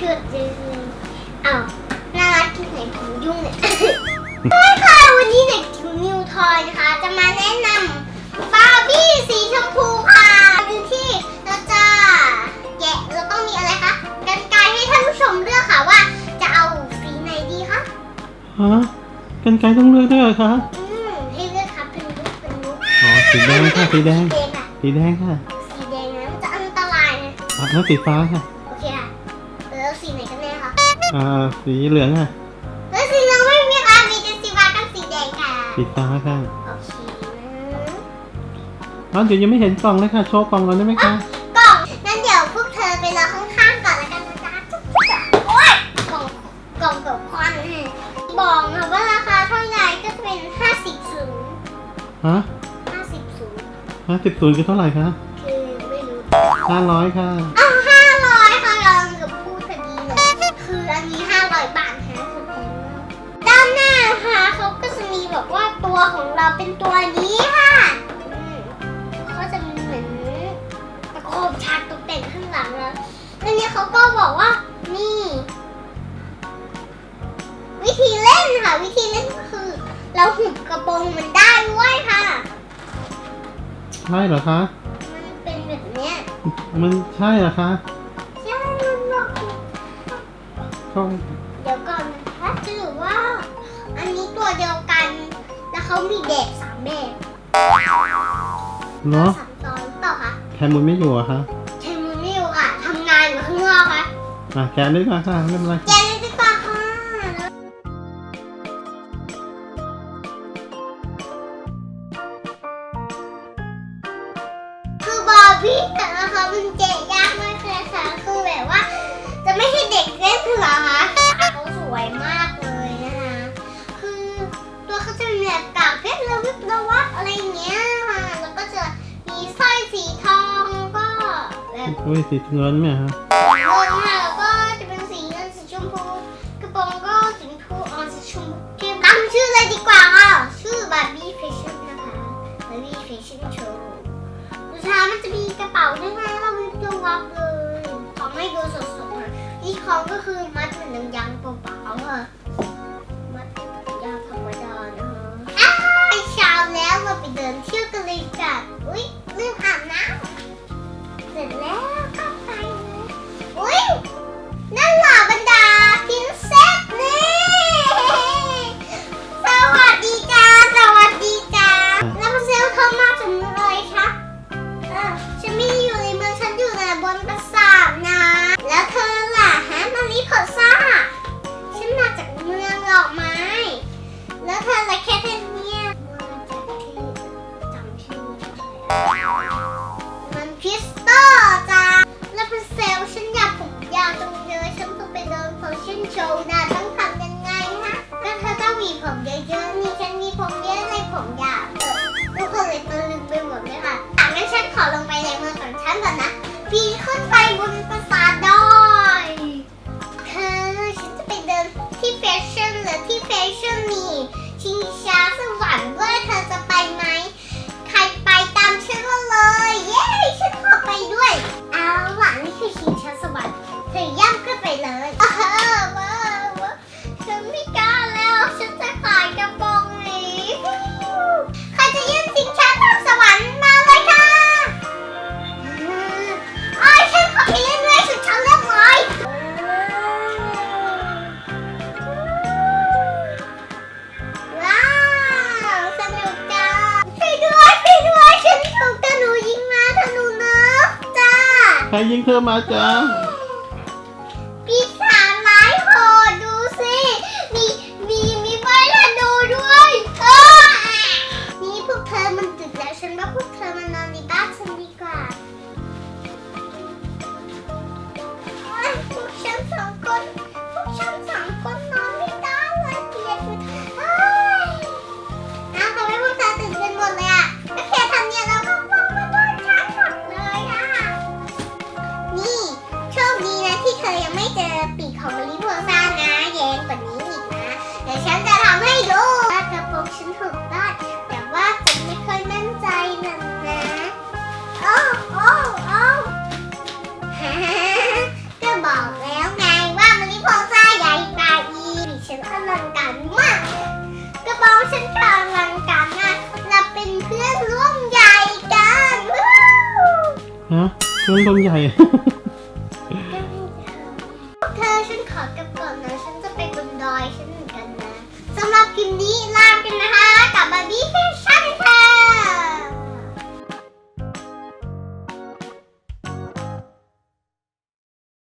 ชุดเลยอาน่ารักที่ไหนผมยุ่งเนี่ยด้วยค่ะวันนี้เด็กจิ๋นิวทอยนะคะ จะมาแนะนำบาร์บี้สีชมพูค่ะดูที่เราจะแกะเราต้องมีอะไรคะกันไกลให้ท่านผู้ชมเลือกค่ะว่าจะเอาสีไหนดีคะฮะกันไกลต้องเลือกด้วยคะอืมให้เลือกครับเป็นลูกเป็นลูกอ๋อสีแดงค่ะสีแดง สีแดงค่ะสีแดงนะมันจะอันตรายนะอ๋อแล้วสีฟ้าค่ะ สีไหนกันแน่คะอ่าสีเหลืองค่ะแล้วสีเหลืองไม่มีค่ะมีแต่สีฟ้ากับสีแดงค่ะสีฟ้าค่ะโอเคนะอ๋อเดี๋ยวยังไม่เห็นกล่องเลยค่ะ โชว์กล่องก่อนได้ไหมคะกล่องงั้นเดี๋ยวพวกเธอไปรอข้างๆก่อนแล้วกันนะจ๊ะจุ๊บจ๊ะโอ๊ยกล่องกล่องกับควันเนี่ยบอกนะว่าราคาเท่าไหร่ก็จะเป็น50ศูนย์ฮะ50ศูนย์ห้าสิบศูนย์คือเท่าไหร่คะคือไม่รู้ห้าร้อยค่ะ อ้าว เขาก็จะมีแบบว่าตัวของเราเป็นตัวนี้ค่ะอืมเขาจะมีเหมือนตะโคมฉากตกแต่งข้างหลังแล้วแล้วเนี่ยเขาก็บอกว่านี่ วิธีเล่นค่ะ วิธีเล่นก็คือ เราหุบกระโปรงมันได้ด้วยค่ะ ใช่เหรอคะ มันเป็นแบบเนี้ยมันใช่เหรอคะใช่มันบอกเขา เดี๋ยวก่อนนะคะถือว่าอันนี้ตัว เดียวกัน แล้วเขามีแบบสามแบบเนาะสามตอนหรือเปล่าคะแคมุนไม่อยู่เหรอะคะใช้มือไม่อยู่ค่ะทำงานอยู่ข้างนอกค่ะอะแกะด้วยค่ะค่ะไม่เป็นไรแกเลยดีกว่าค่ะคือบาร์บี้แต่นะคะมันเจ๊ยากมากเลยค่ะคือแบบว่า จะไม่ให้เด็กเล่นเหรอคะ อุ้ยสีเงินไหมฮะเงินค่ะแล้วก็จะเป็นสีเงินสีชมพูกระโปรงก็สีชมพูออนสีชมพูเข้มตั้งชื่อเลยดีกว่าค่ะชื่อบาร์บี้แฟชั่นนะคะบาร์บี้แฟชั่นโชว์ดูช้ามันจะมีกระเป๋าด้วยนะเราวิบระวับเลยของให้ดูสดๆนะที่ของก็คือมัดเหมือนหนังยางเปล่าๆค่ะมัดเป็นยางธรรมดานะคะอ้าวเช้าแล้วเราไปเดินเที่ยวกันเลย ผมยาวเออทุกคนเลยตะลึงไปหมดเลยค่ะอะงั้นฉันขอลงไปในเมืองของฉันก่อนนะปีนขึ้นไปบนปราสาทดอยเธอฉันจะไปเดินที่แฟชั่นหรือที่แฟชั่นมีชิงช้าสวรรค์ด้วยเธอจะไปไหม ใครยิงเธอมาจ้า ฉันกำลังกันนะเราเป็นเพื่อนร่วมใหญ่กันฮะเพื่อนร่วมใหญ่ เธอฉันขอกลับก่อนนะ ฉันจะไปบนดอยฉันเหมือนกันนะสำหรับคลิปนี้ลาไปนะคะกับบาร์บี้ฟิช